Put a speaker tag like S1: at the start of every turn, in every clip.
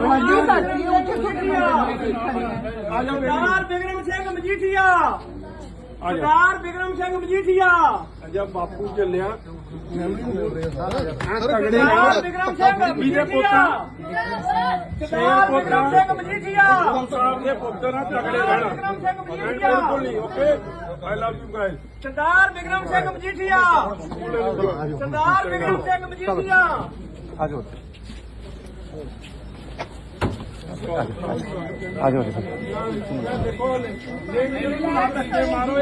S1: ਹਾਂਜੀ। ਧਰਤੀ ਉੱਥੇ ਸੁੱਟੀ ਆ?
S2: ਜਾਓ
S3: ਸਰਦਾਰ ਬਿਕਰਮ ਸਿੰਘ ਮਜੀਠੀਆ
S2: ਆ। ਜਾ
S3: ਸਰਦਾਰ ਬਿਕਰਮ ਸਿੰਘ ਮਜੀਠੀਆ
S2: ਜਦ ਬਾਪੂ ਚੱਲਿਆ।
S3: ਸਰਦਾਰ ਬਿਕਰਮ ਸਿੰਘ ਮਜੀਠੀਆ ਸਰਦਾਰ ਬਿਕਰਮ ਸਿੰਘ ਮਜੀਠੀਆ
S2: ਸਾਹਿਬ ਦੇ ਪੁੱਤਰ ਆ ਤਗੜੇ ਰਹਿਣਾ। ਬਿਲਕੁਲ ਨਹੀਂ okay? I love you guys
S3: Sardar Bikram Singh Majithia Sardar Bikram Singh Majithia
S2: ਦੇਖੋ ਧੱਕੇ ਮਾਰੋ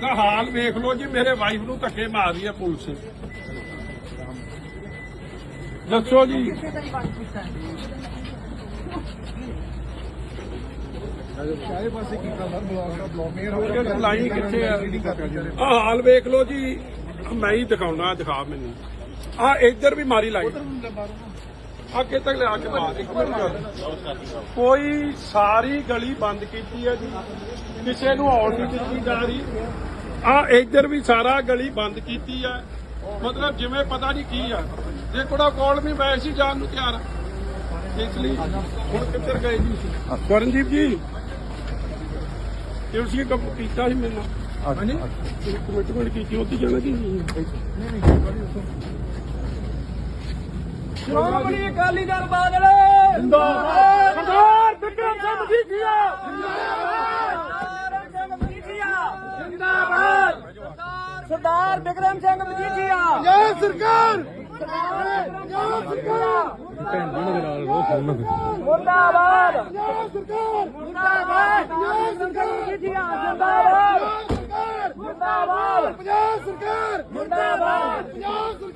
S2: ਦਾ ਹਾਲ ਵੇਖ ਲਓ ਜੀ, ਮੇਰੇ ਵਾਈਫ ਨੂੰ ਧੱਕੇ ਮਾਰ ਰਹੀ ਹੈ ਪੁਲਿਸ। ਦੱਸੋ ਜੀ। ਲਾਈ ਕਿੱਥੇ ਆ? ਆਹ ਹਾਲ ਵੇਖ ਲਓ ਜੀ। ਮੈਂ ਹੀ ਦਿਖਾਉਣਾ, ਦਿਖਾ ਮੈਨੂੰ। ਆ ਇੱਧਰ ਵੀ ਮਾਰੀ ਲਾਈ ਕਿੱਥੇ ਤੱਕ ਲਿਆ ਕੇ ਮਾਰ ਇੱਕ ਮਿੰਟ ਗੱਲ। ਕੋਈ ਸਾਰੀ ਗਲੀ ਬੰਦ ਕੀਤੀ ਹੈ ਜੀ। ਕਿਸੇ ਨੂੰ ਆਉਣ ਨਹੀਂ ਦਿੱਤੀ ਜਾ ਰਹੀ। ਆ ਇੱਧਰ ਵੀ ਸਾਰਾ ਗਲੀ ਬੰਦ ਕੀਤੀ ਹੈ। ਮਤਲਬ ਜਿਵੇਂ ਪਤਾ ਨਹੀਂ ਕੀ ਆ। ਜੇ ਕੋੜਾ ਕੋਲ ਵੀ ਮੈਂ ਸੀ ਜਾਣ ਨੂੰ ਤਿਆਰ ਇਸ ਲਈ ਹੁਣ ਕਿੱਧਰ ਗਏ ਜੀ ਕਰਨਜੀਤ ਜੀ ਤੁਸੀਂ ਕੰਮ ਕੀਤਾ ਸੀ ਮੈਨੂੰ ਹਾਂਜੀ? ਕਮਿਟਮੈਂਟ ਕੀਤੀ ਉੱਥੇ ਜਾਣਾ ਕਿ
S3: ਸ਼੍ਰੋਮਣੀ ਅਕਾਲੀ ਦਲ ਬਾਦਲ। ਜਿੰਦਾਬਾਦ। ਸਰਦਾਰ ਬਿਕਰਮ ਸਿੰਘ ਮਜੀਠੀਆ। ਜਿੰਦਾਬਾਦ ਸਿੰਘ ਮਜੀਠੀਆ। ਜਿੰਦਾਬਾਦ। ਸਰਦਾਰ ਬਿਕਰਮ ਸਿੰਘ ਮਜੀਠੀਆ। ਜੈ ਸਰਕਾਰ। ਜੈ ਸਰਕਾਰ। ਮੁਰਦਾਬਾਦ। ਜੈ ਸਰਕਾਰ। ਮੁਰਦਾਬਾਦ। ਜੈ ਸਰਕਾਰ। ਮਜੀਠੀਆ ਜਿੰਦਾਬਾਦ। ਮੁਰਦਾਬਾਦ। ਪੰਜਾਬ ਸਰਕਾਰ। ਮੁਰਦਾਬਾਦ। ਪੰਜਾਬ ਸਰਕਾਰ।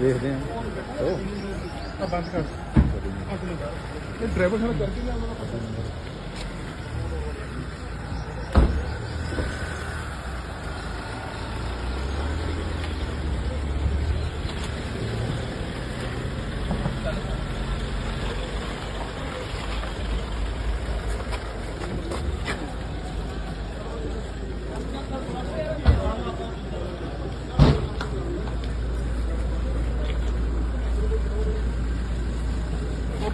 S1: ਵੇਖਦੇ ਆ ਬੰਦ ਕਰ। ਇਹ ਡਰਾਈਵਰ ਸਾਡਾ ਕਰਕੇ ਲਿਆ ਉਹਨਾਂ